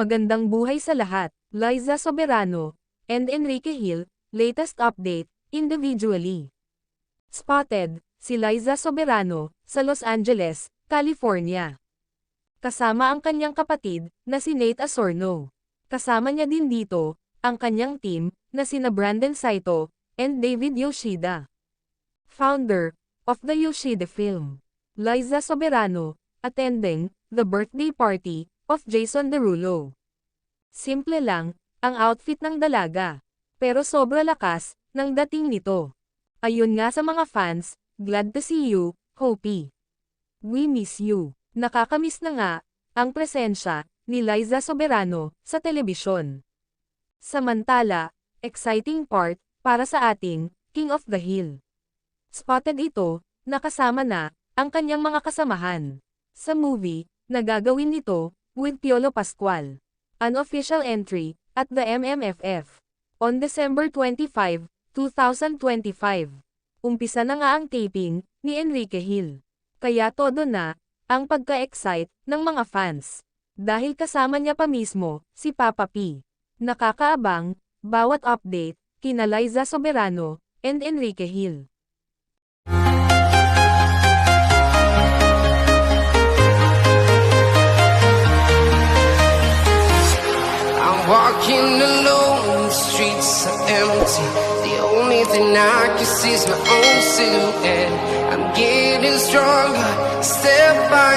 Magandang buhay sa lahat, Liza Soberano, and Enrique Hill, latest update, individually. Spotted, si Liza Soberano, sa Los Angeles, California. Kasama ang kanyang kapatid, na si Nate Asorno. Kasama niya din dito, ang kanyang team, na sina Brandon Saito, and David Yoshida. Founder, of the Yoshida Film. Liza Soberano, attending, the birthday party, of Jason Derulo. Simple lang, ang outfit ng dalaga. Pero sobra lakas, ng dating nito. Ayun nga sa mga fans, glad to see you, Hopi. We miss you. Nakakamiss na nga, ang presensya, ni Liza Soberano, sa telebisyon. Samantala, exciting part, para sa ating, King of the Hill. Spotted ito, nakasama na, ang kanyang mga kasamahan. Sa movie, nagagawin nito, with Piolo Pascual. An official entry, at the MMFF. On December 25, 2025. Umpisa na nga ang taping, ni Enrique Hill. Kaya todo na, ang pagka-excite, ng mga fans. Dahil kasama niya pa mismo, si Papa P. Nakakaabang, bawat update, kina Liza Soberano, and Enrique Hill. Alone, the streets are empty. The only thing I can see is my own silhouette. I'm getting stronger, step by